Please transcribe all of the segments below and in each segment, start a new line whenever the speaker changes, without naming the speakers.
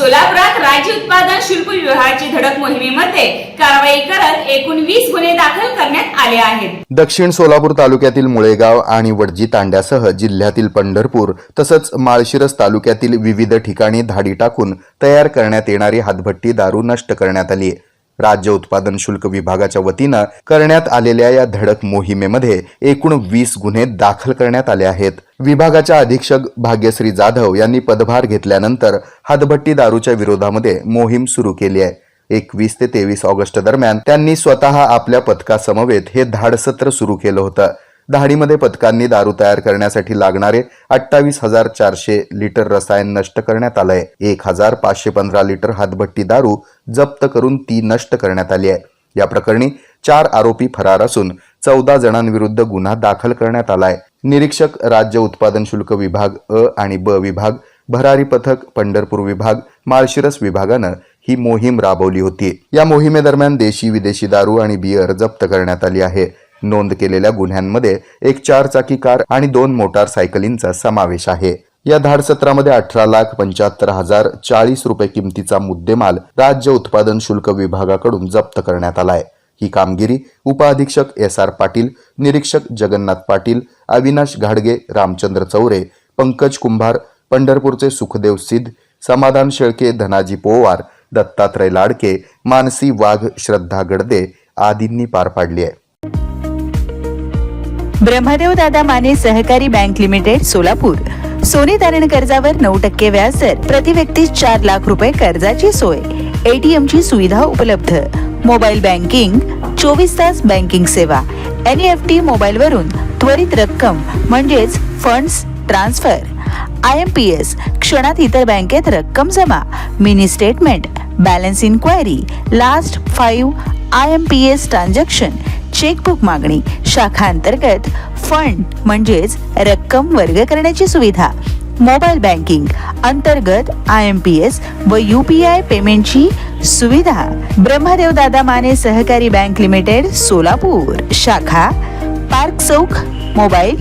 सोलापुरात राज्य उत्पादन शुल्क विभागाची धडक मोहिमेमध्ये कारवाई करत एकूण वीस गुन्हे दाखल करण्यात आले आहेत.
दक्षिण सोलापूर तालुक्यातील मुळेगाव आणि वडजी तांड्यासह जिल्ह्यातील पंढरपूर तसंच माळशिरस तालुक्यातील विविध ठिकाणी धाडी टाकून तयार करण्यात येणारी हातभट्टी दारू नष्ट करण्यात आली. राज्य उत्पादन शुल्क विभागाच्या वतीनं करण्यात आलेल्या या धडक मोहिमेमध्ये एकूण वीस गुन्हे दाखल करण्यात आले आहेत. विभागाच्या अधीक्षक भाग्यश्री जाधव यांनी पदभार घेतल्यानंतर हातभट्टी दारूच्या विरोधामध्ये मोहीम सुरू केली आहे. एकवीस ते तेवीस ऑगस्ट दरम्यान त्यांनी स्वतः आपल्या पथकासमवेत हे धाडसत्र सुरू केलं होतं. धाडीमध्ये पथकांनी दारू तयार करण्यासाठी लागणारे अठ्ठावीस हजार चारशे लिटर रसायन नष्ट करण्यात आलंय एक हजार पाचशे पंधरा लिटर हातभट्टी दारू जप्त करून ती नष्ट करण्यात आली आहे. या प्रकरणी चार आरोपी फरार असून चौदा जणांविरुद्ध गुन्हा दाखल करण्यात आलाय निरीक्षक राज्य उत्पादन शुल्क विभाग अ आणि ब विभाग भरारी पथक पंढरपूर विभाग माळशिरस विभागानं ही मोहीम राबवली होती. या मोहिमेदरम्यान देशी विदेशी दारू आणि बियर जप्त करण्यात आली आहे. नोंद केलेल्या गुन्ह्यांमध्ये एक चारचाकी कार आणि दोन मोटार सायकलींचा समावेश आहे. या धाडसत्रामध्ये अठरा लाख पंच्याहत्तर हजार चाळीस रुपये किमतीचा मुद्देमाल राज्य उत्पादन शुल्क विभागाकडून जप्त करण्यात आलाय. ही कामगिरी उपअधीक्षक एस आर पाटील निरीक्षक जगन्नाथ पाटील अविनाश घाडगे रामचंद्र चौरे पंकज कुंभार पंढरपूरचे सुखदेव सिद्ध समाधान शेळके धनाजी पोवार दत्तात्रय लाडके मानसी वाघ श्रद्धा गडदे आदींनी पार पाडली आहे.
ब्रह्मदेव दादा माने सहकारी बँक लिमिटेड सोलापूर. सोने तारण कर्जावर नऊ टक्के व्याजदर प्रति व्यक्ती चार लाख रुपये कर्जाची सोय. एटीएम ची सुविधा उपलब्ध. मोबाईल बँकिंग चोवीस तास बँकिंग सेवा. एन एफ टी मोबाईलवरून त्वरित रक्कम म्हणजेच funds transfer I M P S क्षणात इतर बँकेत रक्कम जमा. Mini statement balance inquiry last five I M P S transaction chequebook मागणी. शाखा अंतर्गत फंड म्हणजेच रक्कम वर्ग करण्याची सुविधा. मोबाईल बँकिंग अंतर्गत आय एम पी एस व यू पी आय पेमेंटची सुविधा. ब्रह्मदेव दादा माने सहकारी बँक लिमिटेड सोलापूर. शाखा पार्क चौक मोबाईल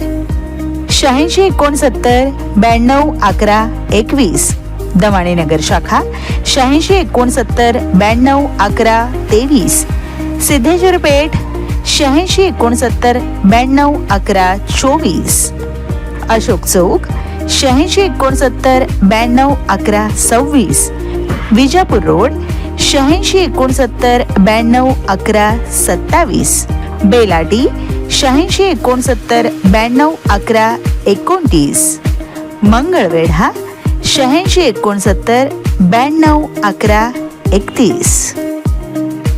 शहाऐंशी एकोणसत्तर ब्याण्णव अकरा एकवीस. दमाणीनगर शाखा शहाऐंशी एकोणसत्तर ब्याण्णव अकरा तेवीस. सिद्धेश्वर पेठ शहाऐंशी एकोणसत्तर ब्याण्णव अकरा चोवीस. अशोक चौक शहाऐंशी एकोणसत्तर ब्याण्णव अकरा सव्वीस. विजापूर रोड शहाऐंशी एकोणसत्तर ब्याण्णव अकरा सत्तावीस. बेलाटी शहाऐंशी एकोणसत्तर ब्याण्णव अकरा एकोणतीस. मंगळवेढा शहाऐंशी एकोणसत्तर ब्याण्णव अकरा एकतीस.